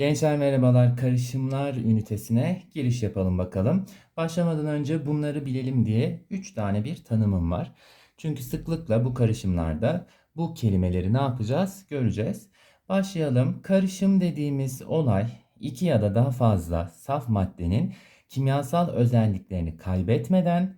Gençler merhabalar. Karışımlar ünitesine giriş yapalım bakalım. Başlamadan önce bunları bilelim diye 3 tane bir tanımım var. Çünkü sıklıkla bu karışımlarda bu kelimeleri ne yapacağız göreceğiz. Başlayalım. Karışım dediğimiz olay iki ya da daha fazla saf maddenin kimyasal özelliklerini kaybetmeden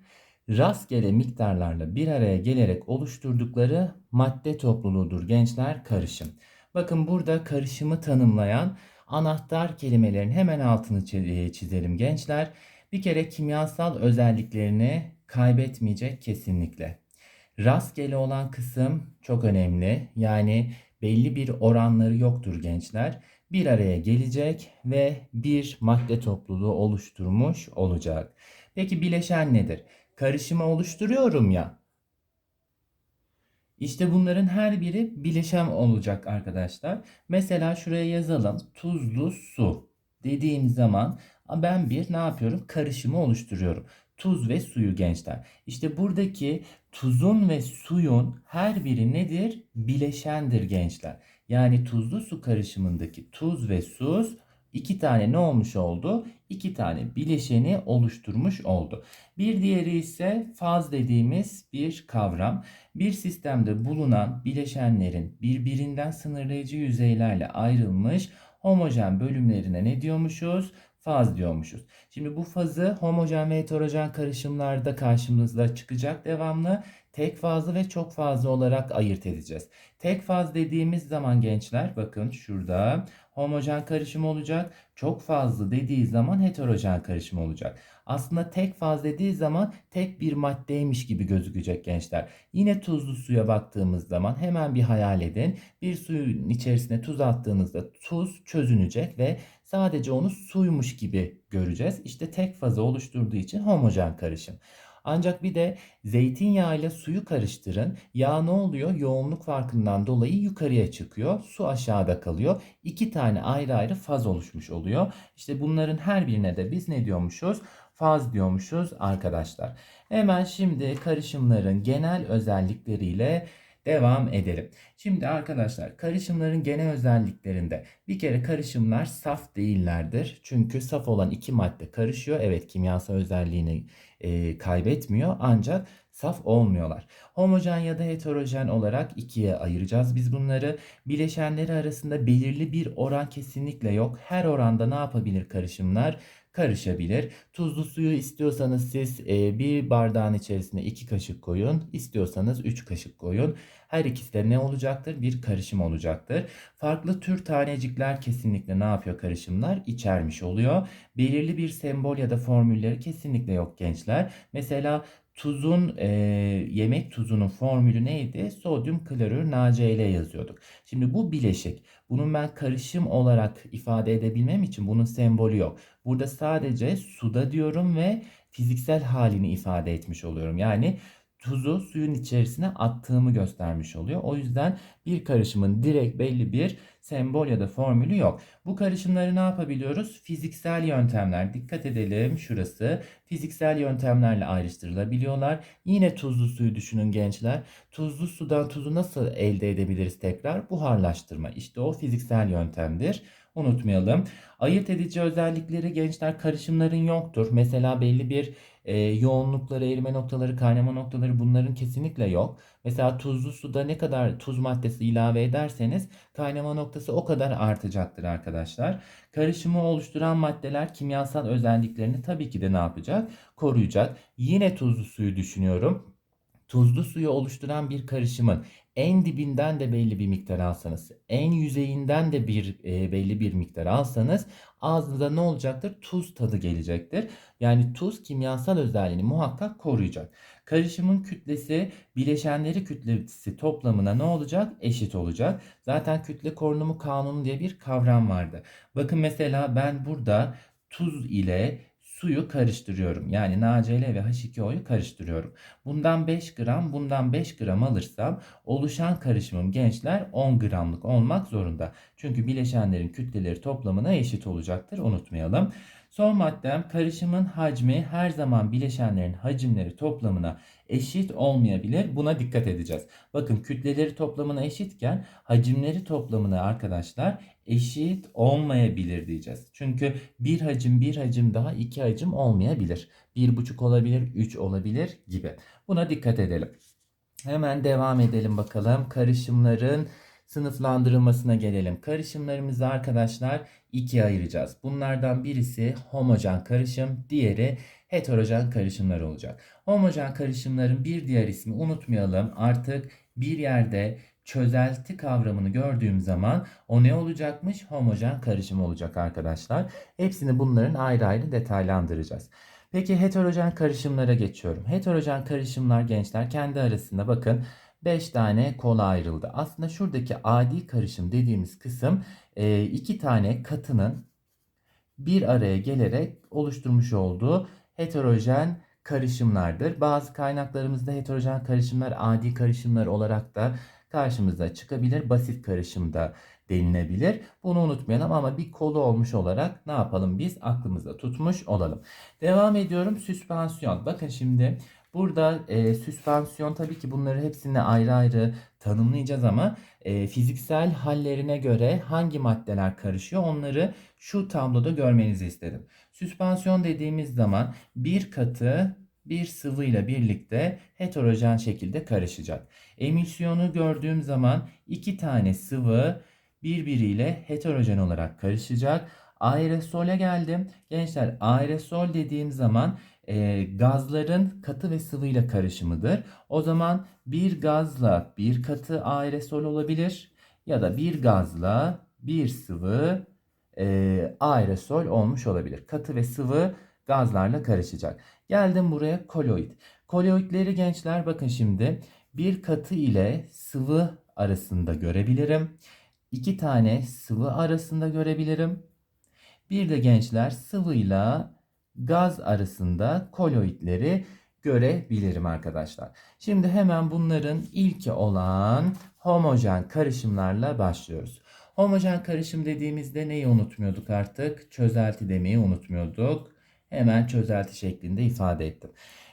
rastgele miktarlarla bir araya gelerek oluşturdukları madde topluluğudur gençler karışım. Bakın burada karışımı tanımlayan anahtar kelimelerin hemen altını e, çizelim gençler. Bir kere kimyasal özelliklerini kaybetmeyecek kesinlikle. Rastgele olan kısım çok önemli. Yani belli bir oranları yoktur gençler. Bir araya gelecek ve bir madde topluluğu oluşturmuş olacak. Peki bileşen nedir? Karışımı oluşturuyorum ya. İşte bunların her biri bileşen olacak arkadaşlar. Mesela şuraya yazalım. Tuzlu su dediğim zaman ben bir ne yapıyorum? Karışımı oluşturuyorum. Tuz ve suyu gençler. İşte buradaki tuzun ve suyun her biri nedir? Bileşendir gençler. Yani tuzlu su karışımındaki tuz ve su iki tane ne olmuş oldu? İki tane bileşeni oluşturmuş oldu. Bir diğeri ise faz dediğimiz bir kavram. Bir sistemde bulunan bileşenlerin birbirinden sınırlayıcı yüzeylerle ayrılmış homojen bölümlerine ne diyormuşuz? Faz diyormuşuz. Şimdi bu fazı homojen ve heterojen karışımlarda karşımıza çıkacak devamlı. Tek fazlı ve çok fazlı olarak ayırt edeceğiz. Tek faz dediğimiz zaman gençler bakın şurada homojen karışım olacak. Çok fazla dediği zaman heterojen karışım olacak. Aslında tek faz dediği zaman tek bir maddeymiş gibi gözükecek gençler. Yine tuzlu suya baktığımız zaman hemen bir hayal edin. Bir suyun içerisine tuz attığınızda tuz çözünecek ve sadece onu suymuş gibi göreceğiz. İşte tek fazı oluşturduğu için homojen karışım. Ancak bir de zeytinyağı ile suyu karıştırın. Yağ ne oluyor? Yoğunluk farkından dolayı yukarıya çıkıyor. Su aşağıda kalıyor. İki tane ayrı ayrı faz oluşmuş oluyor. İşte bunların her birine de biz ne diyormuşuz? Faz diyormuşuz arkadaşlar. Hemen şimdi karışımların genel özellikleriyle devam edelim. Şimdi arkadaşlar karışımların genel özelliklerinde bir kere karışımlar saf değillerdir. Çünkü saf olan iki madde karışıyor. Evet kimyasal özelliğini e, kaybetmiyor ancak saf olmuyorlar. Homojen ya da heterojen olarak ikiye ayıracağız biz bunları. Bileşenleri arasında belirli bir oran kesinlikle yok. Her oranda ne yapabilir karışımlar? Karışabilir. Tuzlu suyu istiyorsanız siz e, bir bardağın içerisine 2 kaşık koyun. İstiyorsanız 3 kaşık koyun. Her ikisi de ne olacaktır? Bir karışım olacaktır. Farklı tür tanecikler kesinlikle ne yapıyor karışımlar? İçermiş oluyor. Belirli bir sembol ya da formülleri kesinlikle yok gençler. Mesela tuzun e, yemek tuzunun formülü neydi? Sodyum klorür NaCl yazıyorduk. Şimdi bu bileşik. Bunun ben karışım olarak ifade edebilmem için bunun sembolü yok. Burada sadece suda diyorum ve fiziksel halini ifade etmiş oluyorum. Yani tuzu suyun içerisine attığımı göstermiş oluyor. O yüzden bir karışımın direkt belli bir sembol ya da formülü yok. Bu karışımları ne yapabiliyoruz? Fiziksel yöntemler. Dikkat edelim şurası. Fiziksel yöntemlerle ayrıştırılabiliyorlar. Yine tuzlu suyu düşünün gençler. Tuzlu sudan tuzu nasıl elde edebiliriz tekrar? Buharlaştırma. İşte o fiziksel yöntemdir. Unutmayalım. Ayırt edici özellikleri gençler karışımların yoktur. Mesela belli bir e, yoğunlukları, erime noktaları, kaynama noktaları bunların kesinlikle yok. Mesela tuzlu suda ne kadar tuz maddesi ilave ederseniz kaynama noktası o kadar artacaktır arkadaşlar. Karışımı oluşturan maddeler kimyasal özelliklerini tabii ki de ne yapacak? Koruyacak. Yine tuzlu suyu düşünüyorum. Tuzlu suyu oluşturan bir karışımın en dibinden de belli bir miktar alsanız, en yüzeyinden de bir e, belli bir miktar alsanız ağzınıza ne olacaktır? Tuz tadı gelecektir. Yani tuz kimyasal özelliğini muhakkak koruyacak. Karışımın kütlesi bileşenleri kütlesi toplamına ne olacak? Eşit olacak. Zaten kütle korunumu kanunu diye bir kavram vardı. Bakın mesela ben burada tuz ile suyu karıştırıyorum. Yani NaCl ve H2O'yu karıştırıyorum. Bundan 5 gram, bundan 5 gram alırsam oluşan karışımım gençler 10 gramlık olmak zorunda. Çünkü bileşenlerin kütleleri toplamına eşit olacaktır. Unutmayalım. Son maddem karışımın hacmi her zaman bileşenlerin hacimleri toplamına eşit olmayabilir. Buna dikkat edeceğiz. Bakın kütleleri toplamına eşitken hacimleri toplamına arkadaşlar eşit olmayabilir diyeceğiz. Çünkü bir hacim bir hacim daha iki hacim olmayabilir. Bir buçuk olabilir, üç olabilir gibi. Buna dikkat edelim. Hemen devam edelim bakalım. Karışımların sınıflandırılmasına gelelim. Karışımlarımızı arkadaşlar ikiye ayıracağız. Bunlardan birisi homojen karışım, diğeri heterojen karışımlar olacak. Homojen karışımların bir diğer ismi unutmayalım. Artık bir yerde çözelti kavramını gördüğüm zaman o ne olacakmış? Homojen karışım olacak arkadaşlar. Hepsini bunların ayrı ayrı detaylandıracağız. Peki heterojen karışımlara geçiyorum. Heterojen karışımlar gençler kendi arasında bakın 5 tane kola ayrıldı. Aslında şuradaki adi karışım dediğimiz kısım e, iki tane katının bir araya gelerek oluşturmuş olduğu heterojen karışımlardır. Bazı kaynaklarımızda heterojen karışımlar adi karışımlar olarak da karşımıza çıkabilir. Basit karışımda denilebilir. Bunu unutmayalım ama bir kolu olmuş olarak ne yapalım biz aklımızda tutmuş olalım. Devam ediyorum süspansiyon. Bakın şimdi burada e, süspansiyon tabii ki bunları hepsini ayrı ayrı tanımlayacağız ama e, fiziksel hallerine göre hangi maddeler karışıyor onları şu tabloda görmenizi istedim. Süspansiyon dediğimiz zaman bir katı bir sıvı ile birlikte heterojen şekilde karışacak. Emülsiyonu gördüğüm zaman iki tane sıvı birbiriyle heterojen olarak karışacak. Aerosole geldim. Gençler aerosol dediğim zaman e, gazların katı ve sıvıyla karışımıdır. O zaman bir gazla bir katı aerosol olabilir ya da bir gazla bir sıvı e, aerosol olmuş olabilir. Katı ve sıvı gazlarla karışacak. Geldim buraya koloid. Koloidleri gençler bakın şimdi bir katı ile sıvı arasında görebilirim. İki tane sıvı arasında görebilirim. Bir de gençler sıvıyla gaz arasında koloidleri görebilirim arkadaşlar. Şimdi hemen bunların ilki olan homojen karışımlarla başlıyoruz. Homojen karışım dediğimizde neyi unutmuyorduk artık? Çözelti demeyi unutmuyorduk. Hemen çözelti şeklinde ifade ettim.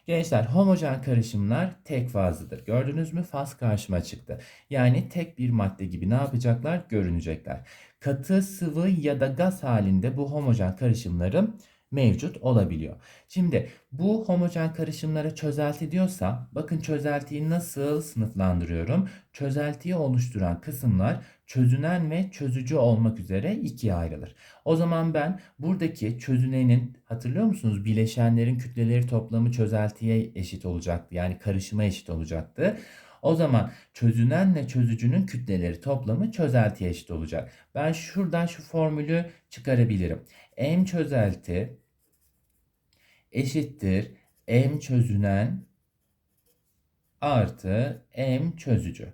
Gençler homojen karışımlar tek fazlıdır. Gördünüz mü? Faz karşıma çıktı. Yani tek bir madde gibi ne yapacaklar? Görünecekler. Katı, sıvı ya da gaz halinde bu homojen karışımlarım mevcut olabiliyor. Şimdi bu homojen karışımlara çözelti diyorsa bakın çözeltiyi nasıl sınıflandırıyorum? Çözeltiyi oluşturan kısımlar çözünen ve çözücü olmak üzere ikiye ayrılır. O zaman ben buradaki çözünenin hatırlıyor musunuz? Bileşenlerin kütleleri toplamı çözeltiye eşit olacaktı. Yani karışıma eşit olacaktı. O zaman çözünenle çözücünün kütleleri toplamı çözeltiye eşit olacak. Ben şuradan şu formülü çıkarabilirim. M çözelti eşittir M çözünen artı M çözücü.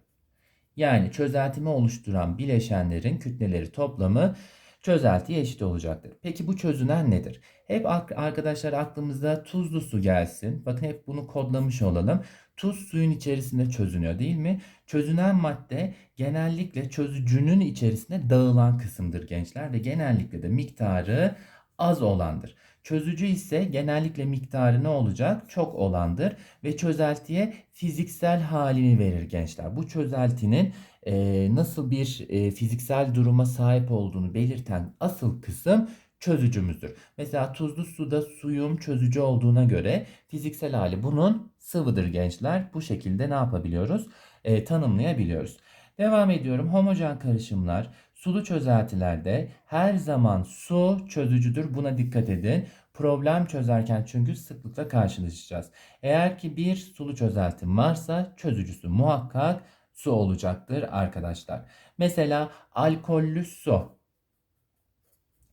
Yani çözeltimi oluşturan bileşenlerin kütleleri toplamı çözeltiye eşit olacaktır. Peki bu çözünen nedir? Hep arkadaşlar aklımıza tuzlu su gelsin. Bakın hep bunu kodlamış olalım. Tuz suyun içerisinde çözünüyor değil mi? Çözünen madde genellikle çözücünün içerisinde dağılan kısımdır gençler ve genellikle de miktarı az olandır. Çözücü ise genellikle miktarı ne olacak? Çok olandır ve çözeltiye fiziksel halini verir gençler. Bu çözeltinin e, nasıl bir e, fiziksel duruma sahip olduğunu belirten asıl kısım çözücümüzdür. Mesela tuzlu suda suyum çözücü olduğuna göre fiziksel hali bunun sıvıdır gençler. Bu şekilde ne yapabiliyoruz? E, tanımlayabiliyoruz. Devam ediyorum. Homojen karışımlar sulu çözeltilerde her zaman su çözücüdür. Buna dikkat edin. Problem çözerken çünkü sıklıkla karşılaşacağız. Eğer ki bir sulu çözeltim varsa çözücüsü muhakkak su olacaktır arkadaşlar. Mesela alkollü su.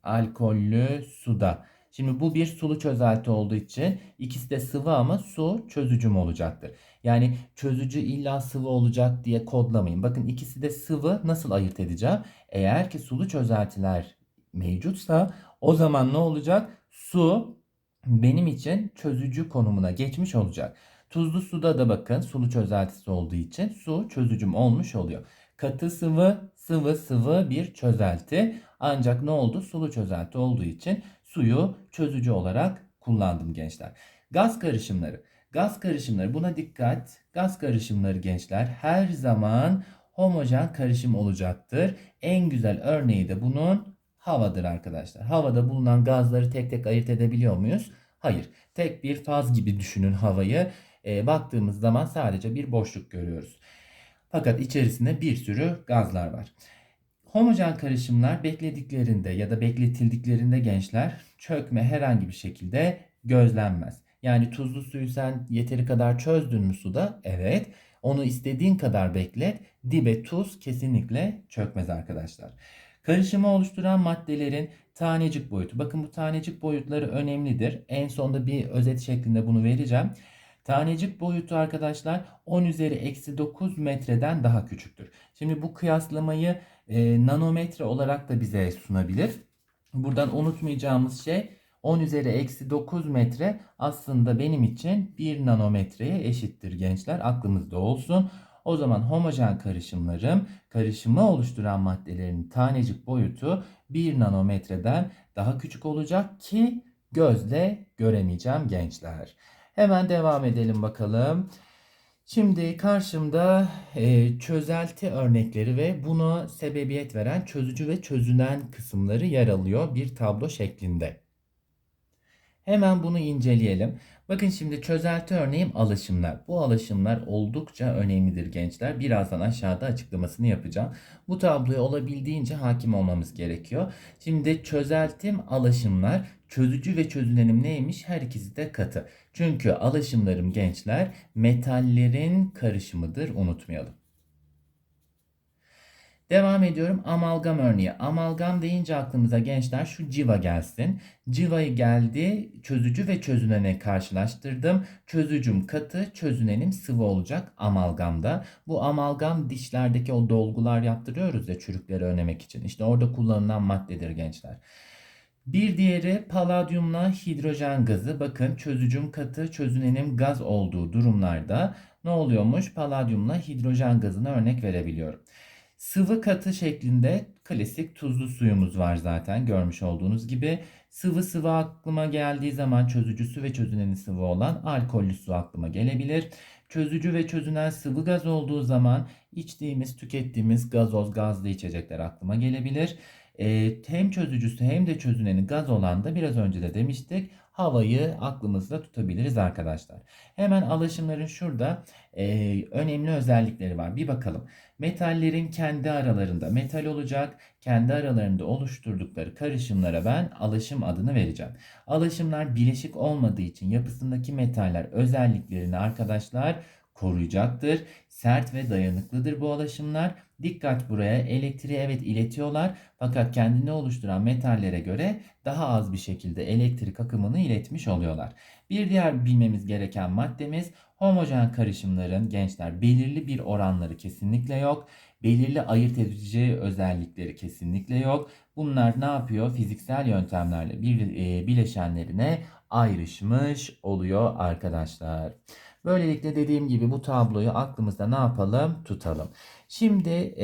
Alkollü suda. Şimdi bu bir sulu çözelti olduğu için ikisi de sıvı ama su çözücüm olacaktır. Yani çözücü illa sıvı olacak diye kodlamayın. Bakın ikisi de sıvı nasıl ayırt edeceğim? Eğer ki sulu çözeltiler mevcutsa o zaman ne olacak? Su benim için çözücü konumuna geçmiş olacak. Tuzlu suda da bakın sulu çözeltisi olduğu için su çözücüm olmuş oluyor. Katı sıvı, sıvı sıvı bir çözelti. Ancak ne oldu? Sulu çözelti olduğu için suyu çözücü olarak kullandım gençler. Gaz karışımları. Gaz karışımları buna dikkat. Gaz karışımları gençler her zaman homojen karışım olacaktır. En güzel örneği de bunun havadır arkadaşlar. Havada bulunan gazları tek tek ayırt edebiliyor muyuz? Hayır. Tek bir faz gibi düşünün havayı. E, baktığımız zaman sadece bir boşluk görüyoruz. Fakat içerisinde bir sürü gazlar var. Homojen karışımlar beklediklerinde ya da bekletildiklerinde gençler çökme herhangi bir şekilde gözlenmez. Yani tuzlu suyu sen yeteri kadar çözdün mü suda? Evet. Onu istediğin kadar beklet. Dibe tuz kesinlikle çökmez arkadaşlar. Karışımı oluşturan maddelerin tanecik boyutu. Bakın bu tanecik boyutları önemlidir. En sonda bir özet şeklinde bunu vereceğim. Tanecik boyutu arkadaşlar 10 üzeri eksi 9 metreden daha küçüktür. Şimdi bu kıyaslamayı e, nanometre olarak da bize sunabilir. Buradan unutmayacağımız şey 10 üzeri eksi 9 metre aslında benim için 1 nanometreye eşittir gençler. Aklımızda olsun. O zaman homojen karışımlarım karışımı oluşturan maddelerin tanecik boyutu 1 nanometreden daha küçük olacak ki gözle göremeyeceğim gençler. Hemen devam edelim bakalım. Şimdi karşımda e, çözelti örnekleri ve buna sebebiyet veren çözücü ve çözünen kısımları yer alıyor bir tablo şeklinde. Hemen bunu inceleyelim. Bakın şimdi çözelti örneğim alışımlar. Bu alışımlar oldukça önemlidir gençler. Birazdan aşağıda açıklamasını yapacağım. Bu tabloya olabildiğince hakim olmamız gerekiyor. Şimdi çözeltim alışımlar, çözücü ve çözünenim neymiş? Her ikisi de katı. Çünkü alışımlarım gençler metallerin karışımıdır unutmayalım. Devam ediyorum amalgam örneği. Amalgam deyince aklımıza gençler şu civa gelsin. Civayı geldi çözücü ve çözünene karşılaştırdım. Çözücüm katı çözünenim sıvı olacak amalgamda. Bu amalgam dişlerdeki o dolgular yaptırıyoruz ya çürükleri önlemek için. İşte orada kullanılan maddedir gençler. Bir diğeri paladyumla hidrojen gazı. Bakın çözücüm katı, çözünenim gaz olduğu durumlarda ne oluyormuş? Paladyumla hidrojen gazına örnek verebiliyorum. Sıvı katı şeklinde klasik tuzlu suyumuz var zaten görmüş olduğunuz gibi. Sıvı sıvı aklıma geldiği zaman çözücüsü ve çözüneni sıvı olan alkollü su aklıma gelebilir. Çözücü ve çözünen sıvı gaz olduğu zaman içtiğimiz, tükettiğimiz gazoz, gazlı içecekler aklıma gelebilir. E, hem çözücüsü hem de çözüneni gaz olan da biraz önce de demiştik havayı aklımızda tutabiliriz arkadaşlar. Hemen alaşımların şurada e, önemli özellikleri var. Bir bakalım. Metallerin kendi aralarında metal olacak. Kendi aralarında oluşturdukları karışımlara ben alaşım adını vereceğim. Alaşımlar bileşik olmadığı için yapısındaki metaller özelliklerini arkadaşlar koruyacaktır. Sert ve dayanıklıdır bu alaşımlar. Dikkat buraya elektriği evet iletiyorlar fakat kendini oluşturan metallere göre daha az bir şekilde elektrik akımını iletmiş oluyorlar. Bir diğer bilmemiz gereken maddemiz homojen karışımların gençler belirli bir oranları kesinlikle yok. Belirli ayırt edici özellikleri kesinlikle yok. Bunlar ne yapıyor? Fiziksel yöntemlerle bir, e, bileşenlerine ayrışmış oluyor arkadaşlar. Böylelikle dediğim gibi bu tabloyu aklımızda ne yapalım? Tutalım. Şimdi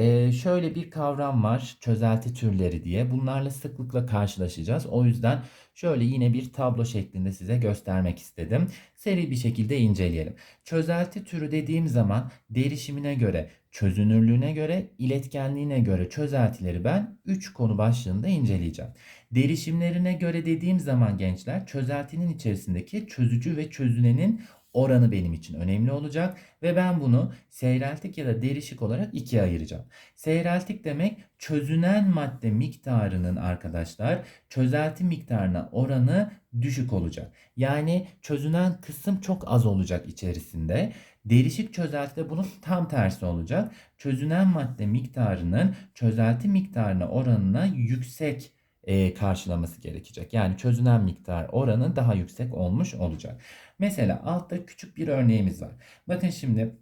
şöyle bir kavram var çözelti türleri diye. Bunlarla sıklıkla karşılaşacağız. O yüzden şöyle yine bir tablo şeklinde size göstermek istedim. Seri bir şekilde inceleyelim. Çözelti türü dediğim zaman derişimine göre, çözünürlüğüne göre, iletkenliğine göre çözeltileri ben 3 konu başlığında inceleyeceğim. Derişimlerine göre dediğim zaman gençler çözeltinin içerisindeki çözücü ve çözünenin oranı benim için önemli olacak ve ben bunu seyreltik ya da derişik olarak ikiye ayıracağım. Seyreltik demek çözünen madde miktarının arkadaşlar çözelti miktarına oranı düşük olacak. Yani çözünen kısım çok az olacak içerisinde. Derişik çözeltide bunun tam tersi olacak. Çözünen madde miktarının çözelti miktarına oranına yüksek e, karşılaması gerekecek. Yani çözünen miktar oranı daha yüksek olmuş olacak. Mesela altta küçük bir örneğimiz var. Bakın şimdi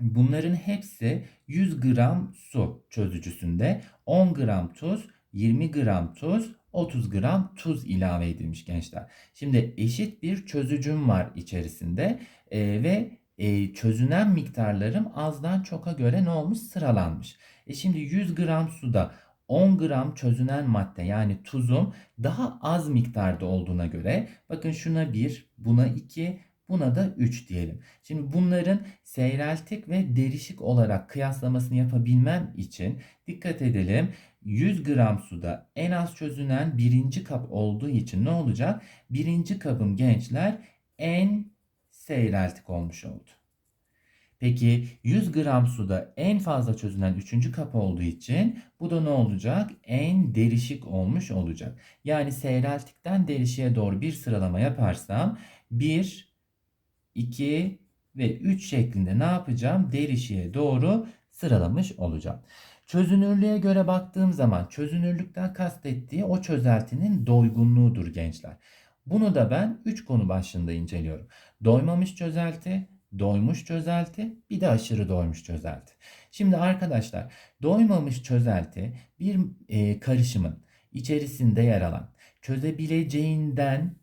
bunların hepsi 100 gram su çözücüsünde 10 gram tuz, 20 gram tuz, 30 gram tuz ilave edilmiş gençler. Şimdi eşit bir çözücüm var içerisinde e, ve e, çözünen miktarlarım azdan çoka göre ne olmuş sıralanmış. E şimdi 100 gram suda 10 gram çözünen madde yani tuzum daha az miktarda olduğuna göre bakın şuna 1, buna 2, Buna da 3 diyelim. Şimdi bunların seyreltik ve derişik olarak kıyaslamasını yapabilmem için dikkat edelim. 100 gram suda en az çözünen birinci kap olduğu için ne olacak? Birinci kabım gençler en seyreltik olmuş oldu. Peki 100 gram suda en fazla çözünen 3. kap olduğu için bu da ne olacak? En derişik olmuş olacak. Yani seyreltikten derişiğe doğru bir sıralama yaparsam 1, 2 ve 3 şeklinde ne yapacağım? Derişiğe doğru sıralamış olacağım. Çözünürlüğe göre baktığım zaman çözünürlükten kastettiği o çözeltinin doygunluğudur gençler. Bunu da ben 3 konu başlığında inceliyorum. Doymamış çözelti, doymuş çözelti, bir de aşırı doymuş çözelti. Şimdi arkadaşlar doymamış çözelti bir e, karışımın içerisinde yer alan çözebileceğinden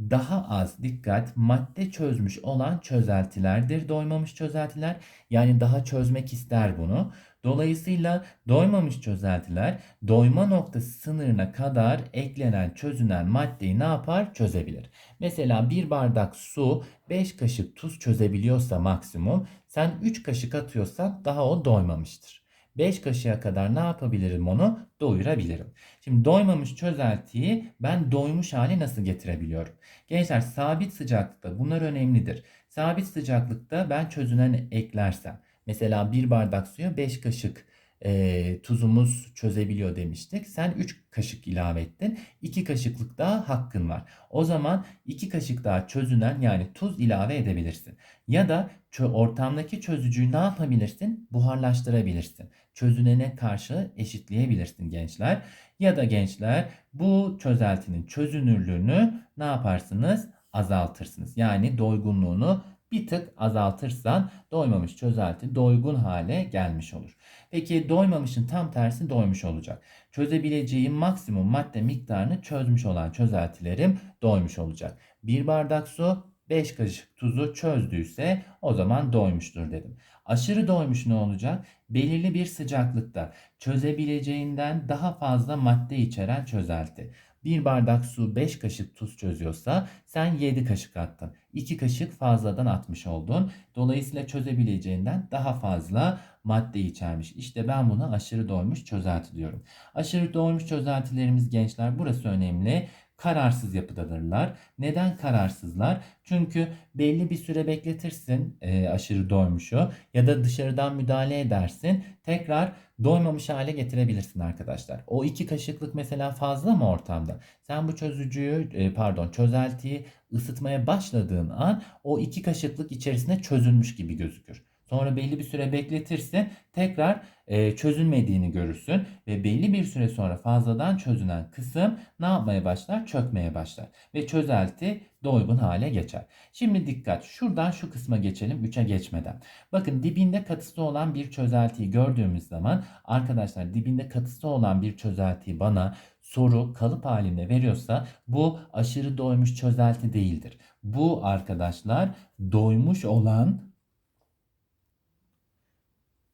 daha az dikkat madde çözmüş olan çözeltilerdir doymamış çözeltiler. Yani daha çözmek ister bunu. Dolayısıyla doymamış çözeltiler doyma noktası sınırına kadar eklenen çözünen maddeyi ne yapar? Çözebilir. Mesela bir bardak su 5 kaşık tuz çözebiliyorsa maksimum sen 3 kaşık atıyorsan daha o doymamıştır. 5 kaşığa kadar ne yapabilirim onu? Doyurabilirim. Şimdi doymamış çözeltiyi ben doymuş hale nasıl getirebiliyorum? Gençler sabit sıcaklıkta bunlar önemlidir. Sabit sıcaklıkta ben çözünen eklersem mesela bir bardak suya 5 kaşık e, tuzumuz çözebiliyor demiştik. Sen 3 kaşık ilave ettin. 2 kaşıklık daha hakkın var. O zaman 2 kaşık daha çözünen yani tuz ilave edebilirsin. Ya da ortamdaki çözücüyü ne yapabilirsin? Buharlaştırabilirsin. Çözünene karşı eşitleyebilirsin gençler. Ya da gençler bu çözeltinin çözünürlüğünü ne yaparsınız? Azaltırsınız. Yani doygunluğunu bir tık azaltırsan doymamış çözelti doygun hale gelmiş olur. Peki doymamışın tam tersi doymuş olacak. Çözebileceğim maksimum madde miktarını çözmüş olan çözeltilerim doymuş olacak. Bir bardak su 5 kaşık tuzu çözdüyse o zaman doymuştur dedim. Aşırı doymuş ne olacak? Belirli bir sıcaklıkta çözebileceğinden daha fazla madde içeren çözelti. Bir bardak su 5 kaşık tuz çözüyorsa sen 7 kaşık attın. 2 kaşık fazladan atmış oldun. Dolayısıyla çözebileceğinden daha fazla madde içermiş. İşte ben buna aşırı doymuş çözelti diyorum. Aşırı doymuş çözeltilerimiz gençler burası önemli kararsız yapıdadırlar. Neden kararsızlar? Çünkü belli bir süre bekletirsin e, aşırı doymuşu ya da dışarıdan müdahale edersin. Tekrar doymamış hale getirebilirsin arkadaşlar. O iki kaşıklık mesela fazla mı ortamda? Sen bu çözücüyü e, pardon çözeltiyi ısıtmaya başladığın an o iki kaşıklık içerisine çözülmüş gibi gözükür. Sonra belli bir süre bekletirse tekrar e, çözülmediğini görürsün ve belli bir süre sonra fazladan çözünen kısım ne yapmaya başlar? Çökmeye başlar ve çözelti doygun hale geçer. Şimdi dikkat şuradan şu kısma geçelim 3'e geçmeden. Bakın dibinde katısı olan bir çözeltiyi gördüğümüz zaman arkadaşlar dibinde katısı olan bir çözeltiyi bana soru kalıp halinde veriyorsa bu aşırı doymuş çözelti değildir. Bu arkadaşlar doymuş olan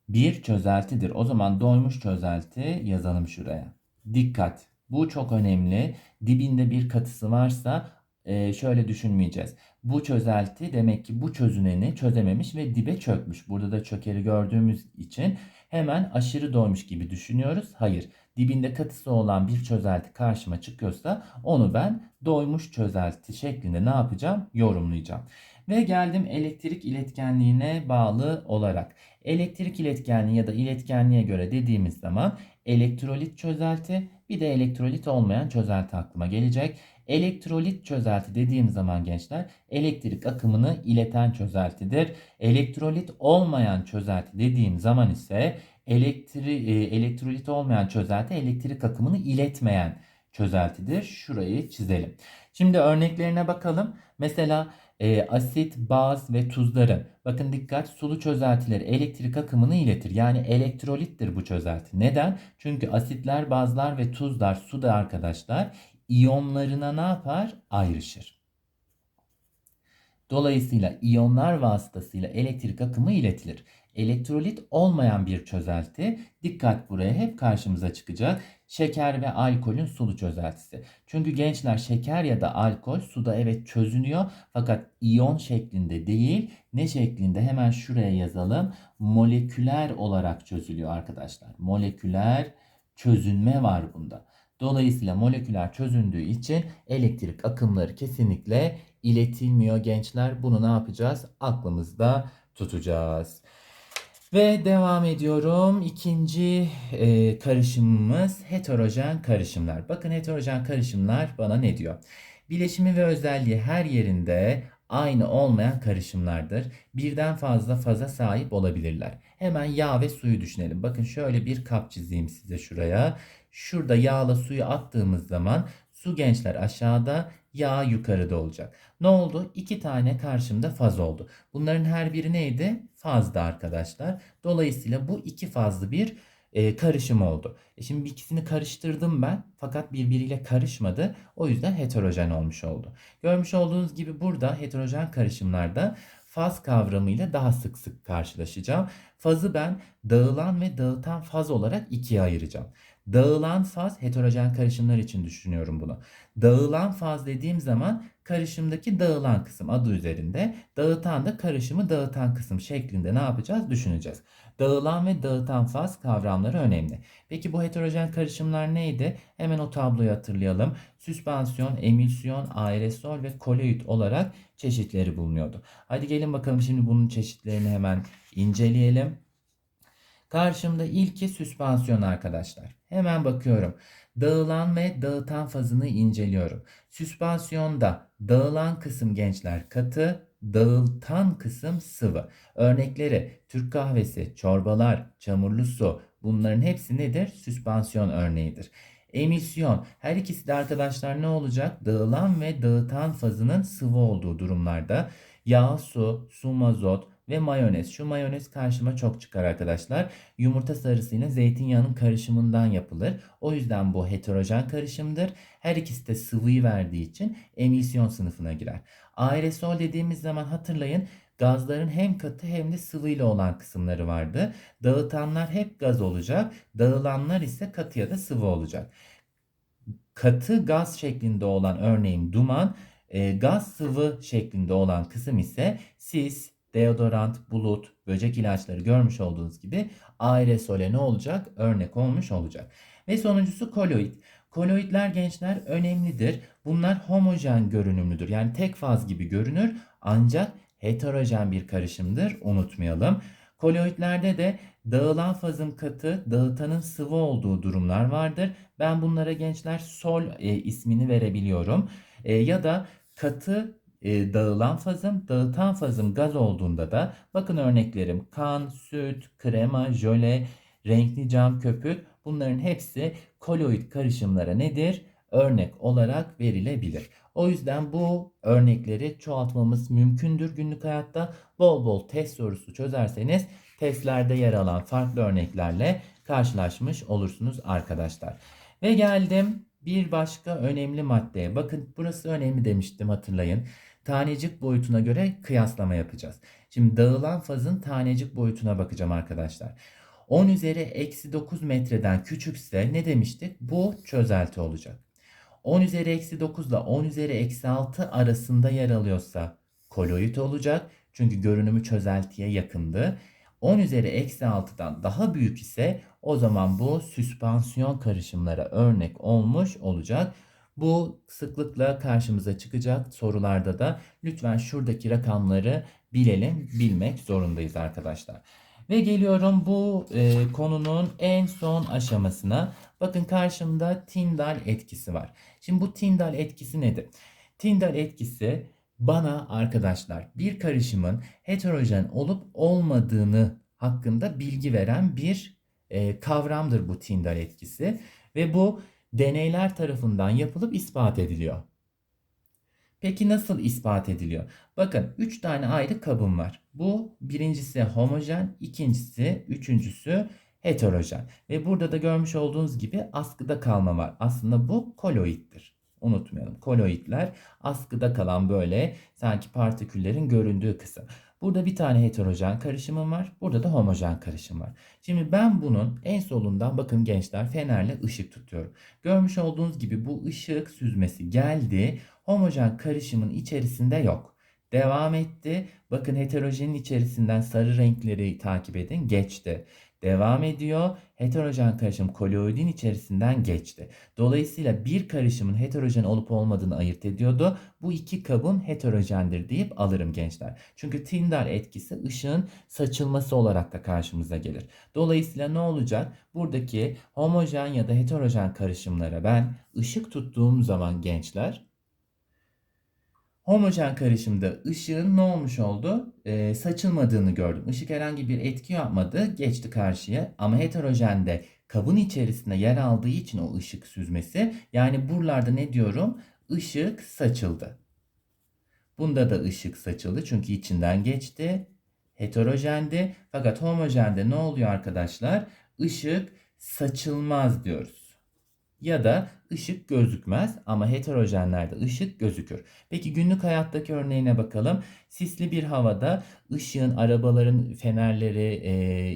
bir çözeltidir. O zaman doymuş çözelti yazalım şuraya. Dikkat. Bu çok önemli. Dibinde bir katısı varsa e, şöyle düşünmeyeceğiz. Bu çözelti demek ki bu çözüneni çözememiş ve dibe çökmüş. Burada da çökeri gördüğümüz için hemen aşırı doymuş gibi düşünüyoruz. Hayır. Dibinde katısı olan bir çözelti karşıma çıkıyorsa onu ben doymuş çözelti şeklinde ne yapacağım? Yorumlayacağım. Ve geldim elektrik iletkenliğine bağlı olarak. Elektrik iletkenliği ya da iletkenliğe göre dediğimiz zaman elektrolit çözelti bir de elektrolit olmayan çözelti aklıma gelecek. Elektrolit çözelti dediğim zaman gençler elektrik akımını ileten çözeltidir. Elektrolit olmayan çözelti dediğim zaman ise elektri, e, elektrolit olmayan çözelti elektrik akımını iletmeyen çözeltidir. Şurayı çizelim. Şimdi örneklerine bakalım. Mesela e, asit, baz ve tuzların bakın dikkat sulu çözeltileri elektrik akımını iletir. Yani elektrolittir bu çözelti. Neden? Çünkü asitler, bazlar ve tuzlar suda arkadaşlar iyonlarına ne yapar? Ayrışır. Dolayısıyla iyonlar vasıtasıyla elektrik akımı iletilir. Elektrolit olmayan bir çözelti. Dikkat buraya hep karşımıza çıkacak. Şeker ve alkolün sulu çözeltisi. Çünkü gençler şeker ya da alkol suda evet çözünüyor fakat iyon şeklinde değil. Ne şeklinde hemen şuraya yazalım. Moleküler olarak çözülüyor arkadaşlar. Moleküler çözünme var bunda. Dolayısıyla moleküler çözündüğü için elektrik akımları kesinlikle iletilmiyor gençler. Bunu ne yapacağız? Aklımızda tutacağız. Ve devam ediyorum. İkinci e, karışımımız heterojen karışımlar. Bakın heterojen karışımlar bana ne diyor? Bileşimi ve özelliği her yerinde aynı olmayan karışımlardır. Birden fazla faza sahip olabilirler. Hemen yağ ve suyu düşünelim. Bakın şöyle bir kap çizeyim size şuraya. Şurada yağla suyu attığımız zaman su gençler aşağıda, yağ yukarıda olacak. Ne oldu? İki tane karşımda faz oldu. Bunların her biri neydi? Fazdı arkadaşlar. Dolayısıyla bu iki fazlı bir e, karışım oldu. E şimdi ikisini karıştırdım ben fakat birbiriyle karışmadı. O yüzden heterojen olmuş oldu. Görmüş olduğunuz gibi burada heterojen karışımlarda faz kavramıyla daha sık sık karşılaşacağım. Fazı ben dağılan ve dağıtan faz olarak ikiye ayıracağım. Dağılan faz heterojen karışımlar için düşünüyorum bunu. Dağılan faz dediğim zaman karışımdaki dağılan kısım adı üzerinde. Dağıtan da karışımı dağıtan kısım şeklinde ne yapacağız düşüneceğiz. Dağılan ve dağıtan faz kavramları önemli. Peki bu heterojen karışımlar neydi? Hemen o tabloyu hatırlayalım. Süspansiyon, emülsiyon, aerosol ve koloid olarak çeşitleri bulunuyordu. Hadi gelin bakalım şimdi bunun çeşitlerini hemen inceleyelim. Karşımda ilki süspansiyon arkadaşlar. Hemen bakıyorum. Dağılan ve dağıtan fazını inceliyorum. Süspansiyonda dağılan kısım gençler katı, dağıtan kısım sıvı. Örnekleri Türk kahvesi, çorbalar, çamurlu su bunların hepsi nedir? Süspansiyon örneğidir. Emisyon her ikisi de arkadaşlar ne olacak? Dağılan ve dağıtan fazının sıvı olduğu durumlarda yağ, su, su, mazot, ve mayonez. Şu mayonez karşıma çok çıkar arkadaşlar. Yumurta sarısıyla zeytinyağının karışımından yapılır. O yüzden bu heterojen karışımdır. Her ikisi de sıvıyı verdiği için emisyon sınıfına girer. Aerosol dediğimiz zaman hatırlayın gazların hem katı hem de sıvıyla olan kısımları vardı. Dağıtanlar hep gaz olacak. Dağılanlar ise katı ya da sıvı olacak. Katı gaz şeklinde olan örneğin duman, e, gaz sıvı şeklinde olan kısım ise sis, deodorant, bulut, böcek ilaçları görmüş olduğunuz gibi aerosole ne olacak? Örnek olmuş olacak. Ve sonuncusu koloid. Koloidler gençler önemlidir. Bunlar homojen görünümlüdür. Yani tek faz gibi görünür ancak heterojen bir karışımdır. Unutmayalım. Koloidlerde de dağılan fazın katı, dağıtanın sıvı olduğu durumlar vardır. Ben bunlara gençler sol e, ismini verebiliyorum. E, ya da katı e, dağılan fazım, dağıtan fazım gaz olduğunda da bakın örneklerim kan, süt, krema, jöle, renkli cam, köpük bunların hepsi koloid karışımlara nedir? Örnek olarak verilebilir. O yüzden bu örnekleri çoğaltmamız mümkündür günlük hayatta. Bol bol test sorusu çözerseniz testlerde yer alan farklı örneklerle karşılaşmış olursunuz arkadaşlar. Ve geldim bir başka önemli maddeye. Bakın burası önemli demiştim hatırlayın tanecik boyutuna göre kıyaslama yapacağız. Şimdi dağılan fazın tanecik boyutuna bakacağım arkadaşlar. 10 üzeri eksi 9 metreden küçükse ne demiştik? Bu çözelti olacak. 10 üzeri eksi 9 ile 10 üzeri eksi 6 arasında yer alıyorsa koloid olacak. Çünkü görünümü çözeltiye yakındı. 10 üzeri eksi 6'dan daha büyük ise o zaman bu süspansiyon karışımlara örnek olmuş olacak. Bu sıklıkla karşımıza çıkacak sorularda da lütfen şuradaki rakamları bilelim, bilmek zorundayız arkadaşlar. Ve geliyorum bu e, konunun en son aşamasına. Bakın karşımda Tyndall etkisi var. Şimdi bu Tyndall etkisi nedir? Tyndall etkisi bana arkadaşlar bir karışımın heterojen olup olmadığını hakkında bilgi veren bir e, kavramdır bu Tyndall etkisi. Ve bu deneyler tarafından yapılıp ispat ediliyor. Peki nasıl ispat ediliyor? Bakın 3 tane ayrı kabım var. Bu birincisi homojen, ikincisi, üçüncüsü heterojen. Ve burada da görmüş olduğunuz gibi askıda kalma var. Aslında bu koloiddir. Unutmayalım. Koloidler askıda kalan böyle sanki partiküllerin göründüğü kısım. Burada bir tane heterojen karışımım var. Burada da homojen karışım var. Şimdi ben bunun en solundan bakın gençler fenerle ışık tutuyorum. Görmüş olduğunuz gibi bu ışık süzmesi geldi. Homojen karışımın içerisinde yok. Devam etti. Bakın heterojenin içerisinden sarı renkleri takip edin. Geçti. Devam ediyor. Heterojen karışım koloidin içerisinden geçti. Dolayısıyla bir karışımın heterojen olup olmadığını ayırt ediyordu. Bu iki kabın heterojendir deyip alırım gençler. Çünkü Tyndall etkisi ışığın saçılması olarak da karşımıza gelir. Dolayısıyla ne olacak? Buradaki homojen ya da heterojen karışımlara ben ışık tuttuğum zaman gençler Homojen karışımda ışığın ne olmuş oldu? Ee, saçılmadığını gördüm. Işık herhangi bir etki yapmadı, geçti karşıya. Ama heterojende kabın içerisinde yer aldığı için o ışık süzmesi, yani buralarda ne diyorum? Işık saçıldı. Bunda da ışık saçıldı çünkü içinden geçti. Heterojendi. Fakat homojende ne oluyor arkadaşlar? Işık saçılmaz diyoruz ya da ışık gözükmez ama heterojenlerde ışık gözükür. Peki günlük hayattaki örneğine bakalım. Sisli bir havada ışığın arabaların fenerleri e,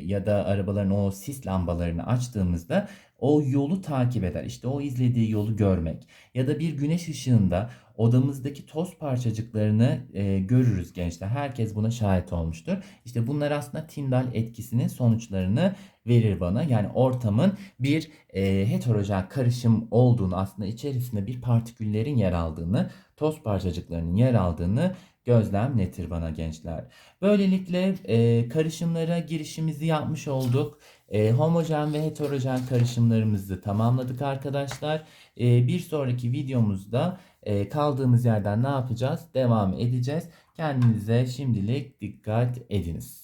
ya da arabaların o sis lambalarını açtığımızda o yolu takip eder. İşte o izlediği yolu görmek. Ya da bir güneş ışığında odamızdaki toz parçacıklarını e, görürüz gençler. Herkes buna şahit olmuştur. İşte bunlar aslında Tyndall etkisinin sonuçlarını verir bana. Yani ortamın bir e, heterojen karışım olduğunu aslında içerisinde bir partiküllerin yer aldığını, toz parçacıklarının yer aldığını gözlemletir bana gençler. Böylelikle e, karışımlara girişimizi yapmış olduk. E, homojen ve heterojen karışımlarımızı tamamladık arkadaşlar. E, bir sonraki videomuzda e, kaldığımız yerden ne yapacağız? Devam edeceğiz. Kendinize şimdilik dikkat ediniz.